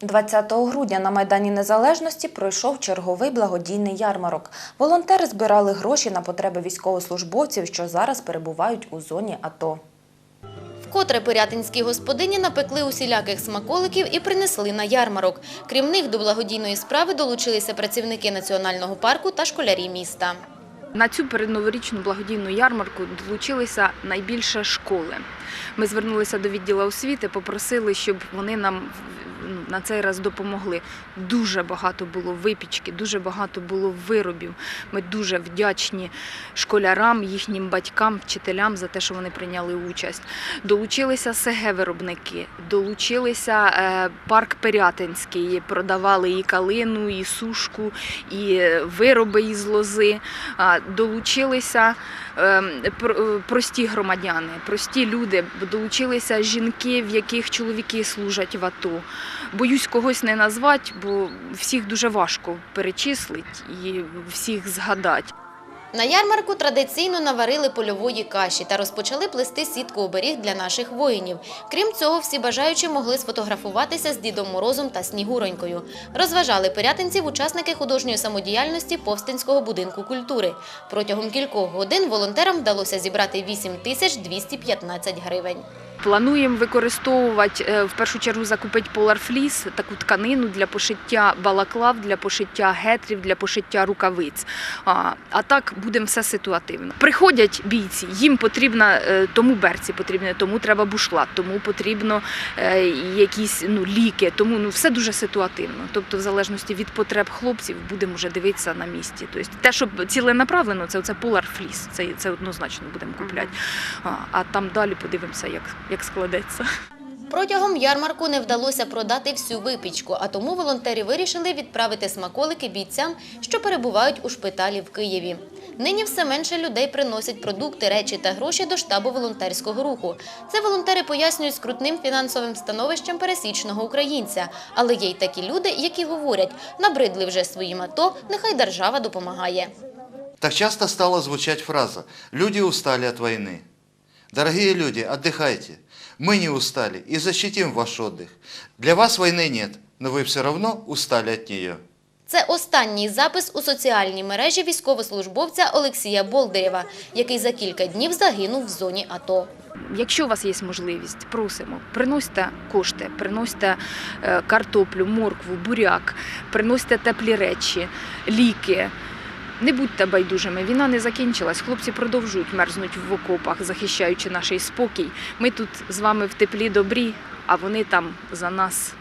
20 грудня на Майдані Незалежності пройшов черговий благодійний ярмарок. Волонтери збирали гроші на потреби військовослужбовців, що зараз перебувають у зоні АТО. Вкотре пирятинські господині напекли усіляких смаколиків і принесли на ярмарок. Крім них, до благодійної справи долучилися працівники національного парку та школярі міста. На цю передноворічну благодійну ярмарку долучилися найбільше школи. Ми звернулися до відділу освіти, попросили, щоб вони нам на цей раз допомогли. Дуже багато було випічки, дуже багато було виробів. Ми дуже вдячні школярам, їхнім батькам, вчителям за те, що вони прийняли участь. Долучилися СГ-виробники, долучилися е, парк Пирятинський, продавали і калину, і сушку, і е, вироби із лози. Долучилися е, прості громадяни, прості люди, долучилися жінки, в яких чоловіки служать в АТО. Боюсь когось не назвати, бо всіх дуже важко перечислити і всіх згадати. На ярмарку традиційно наварили польової каші та розпочали плести сітку оберіг для наших воїнів. Крім цього, всі бажаючі могли сфотографуватися з Дідом Морозом та Снігуронькою. Розважали пирятинців учасники художньої самодіяльності Повстинського будинку культури. Протягом кількох годин волонтерам вдалося зібрати 8 тисяч 215 гривень. Плануємо використовувати е, в першу чергу закупити поларфліс, таку тканину для пошиття балаклав, для пошиття гетрів, для пошиття рукавиць. А, а так будемо все ситуативно. Приходять бійці, їм потрібна е, тому берці потрібні, тому треба бушлат, тому потрібно е, якісь ну, ліки, тому ну все дуже ситуативно. Тобто, в залежності від потреб хлопців, будемо вже дивитися на місці. Тобто, те, що ціленаправлено, це оце поларфліс. Це, це однозначно будемо купляти. А, а там далі подивимося, як, як складеться. Протягом ярмарку не вдалося продати всю випічку, а тому волонтери вирішили відправити смаколики бійцям, що перебувають у шпиталі в Києві. Нині все менше людей приносять продукти, речі та гроші до штабу волонтерського руху. Це волонтери пояснюють скрутним фінансовим становищем пересічного українця. Але є й такі люди, які говорять, набридли вже своїм АТО, нехай держава допомагає. Так часто стала звучать фраза «Люди устали от войны». Дорогие люди, отдыхайте. Мы не устали и защитим ваш отдых. Для вас войны нет, но вы все равно устали от нее. Це останній запис у соціальній мережі військовослужбовця Олексія Болдирєва, який за кілька днів загинув в зоні АТО. Якщо у вас є можливість, просимо, приносьте кошти, приносьте е, картоплю, моркву, буряк, приносьте теплі речі, ліки. Не будьте байдужими, війна не закінчилась. Хлопці продовжують мерзнуть в окопах, захищаючи наш спокій. Ми тут з вами в теплі добрі, а вони там за нас